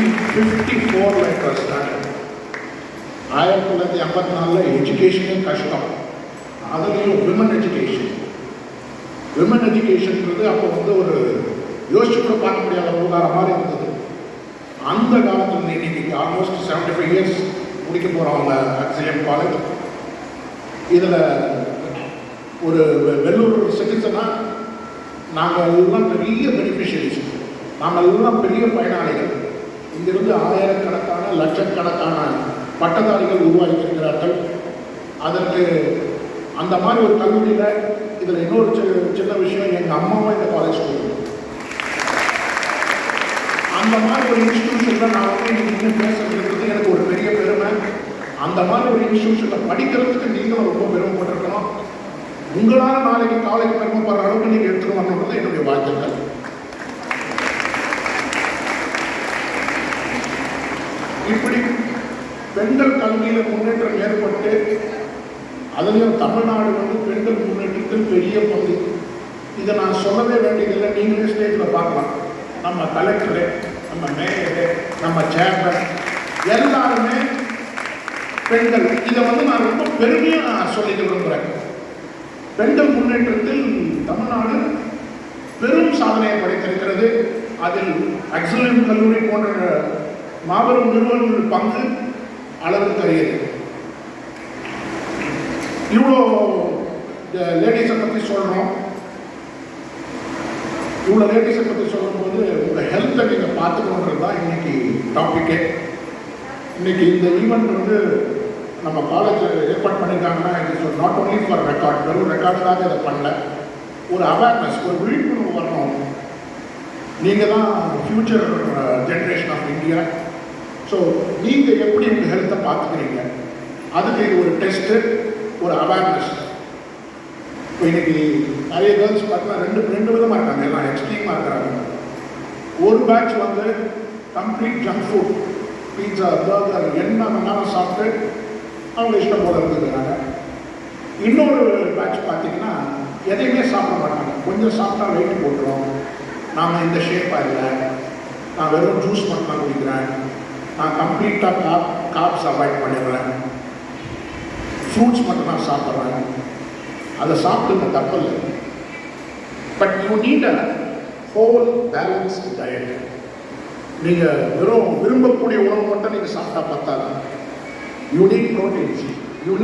Fifty ஃபோரில் இப்போ start ஆயிரத்தி தொள்ளாயிரத்தி ஐம்பத்தி நாலில் எஜுகேஷனே கஷ்டம். அதுலேயும் விமன் எஜுகேஷன் விமன் எஜுகேஷன்ன்றது அப்போ வந்து ஒரு யோசிச்சு கூட பார்க்க முடியாத உலகார மாதிரி இருந்தது. அந்த காலத்தில் இன்னைக்கு ஆல்மோஸ்ட் செவன்டி ஃபைவ் இயர்ஸ் முடிக்க போகிறவங்க ஆக்சிலியம் காலேஜ் இதில் ஒரு வெ- வெள்ளூர் சிட்டிசனாக நாங்கள் எல்லாம் பெரிய பெனிஃபிஷியரிஸ் நாங்கள் எல்லாம் பெரிய பயனாளிகள். இங்கிருந்து ஆயிரக்கணக்கான லட்சக்கணக்கான பட்டதாரிகள் உருவாகியிருக்கிறார்கள். அதற்கு அந்த மாதிரி ஒரு கல்லூரியில் இதில் இன்னொரு சி- சின்ன விஷயம் எங்கள் அம்மாவும் இந்த காலேஜ் போயிருந்தோம் அந்த மாதிரி ஒரு இன்ஸ்டியூஷனில் நான் வந்து இன்னும் நின்று எனக்கு ஒரு பெரிய பெருமை. அந்த மாதிரி ஒரு இன்ஸ்டியூஷனில் படிக்கிறதுக்கு நீங்களும் ரொம்ப பெருமைப்பட்டிருக்கணும். உங்களால் நாளைக்கு காலேஜ் பெருமைப்படுற அளவுக்கு நீங்கள் எடுத்துகிட்டு வரணுன்றது என்னுடைய வாழ்த்துக்கள் இப்படி பெண்கள் கல்வியில் முன்னேற்றம் ஏற்பட்டு அதுலேயும் தமிழ்நாடு வந்து பெண்கள் முன்னேற்றத்தில் பெரிய பகுதி. இதை நான் சொல்லவே வேண்டியதில்லை. நீங்களே ஸ்டேஜில் பார்க்கலாம். நம்ம கலெக்டரு நம்ம மேயரு நம்ம சேர்மன் எல்லாருமே பெண்கள். இதை வந்து நான் ரொம்ப பெருமையாக நான் சொல்லிக்க விரும்புகிறேன் பெண்கள் முன்னேற்றத்தில் தமிழ்நாடு பெரும் சாதனையை படைத்திருக்கிறது. அதில் அக்ஸலியம் கல்லூரி போன்ற மாபெரும் நிறுவனங்கள் பங்கு அளவுக்கு அறியது இவ்வளோ லேடிஸை பற்றி சொல்கிறோம் இவ்வளோ லேடிஸை பற்றி சொல்லும்போது உங்கள் ஹெல்த்தை நீங்கள் பார்த்துக்கணுன்றது தான் இன்னைக்கு டாப்பிக்கே இன்னைக்கு இந்த ஈவெண்ட் வந்து நம்ம காலேஜ் ஏற்பாடு பண்ணியிருக்காங்கன்னா it's not only for record வெறும் ரெக்கார்டுக்காக இதை பண்ணல. ஒரு அவேர்னஸ் ஒரு விழிப்புணர்வு வரணும். நீங்கள் தான் future generation of India so நீங்கள் எப்படி உங்கள் ஹெல்த்தை பார்த்துக்கிறீங்க? அதுக்கு இது ஒரு டெஸ்ட்டு ஒரு அவேர்னஸ் இப்போ இன்னைக்கு நிறைய கேர்ள்ஸ் பார்த்தீங்கன்னா ரெண்டு ரெண்டு விதமாக இருக்காங்க. எல்லாம் எக்ஸ்ட்ரீமாக இருக்கிறாங்க. ஒரு பேட்ச் வந்து complete junk food pizza burger என்ன வேணாலும் சாப்பிட்டு அவங்க இஷ்டம் போல இருந்துக்கிறாங்க. இன்னொரு பேட்ச் பார்த்தீங்கன்னா எதையுமே சாப்பிட மாட்டாங்க. கொஞ்சம் சாப்பிட்டா வெயிட் போட்டுரும். நாம் இந்த ஷேப்பாக இல்லை. நான் வெறும் ஜூஸ் மட்டும் தான் குடிக்கிறேன். நான் கம்ப்ளீட்டாக காப் காப்ஸ் அவாய்ட் பண்ணிடுறேன் ஃப்ரூட்ஸ் மட்டும் தான் சாப்பிட்றேன் அதை சாப்பிடுங்க தப்பில்லை but you need a whole balanced diet நீங்கள் வெறும் விரும்பக்கூடிய உணவு மட்டும் நீங்கள் சாப்பிட்டா பத்தாது? You proteins you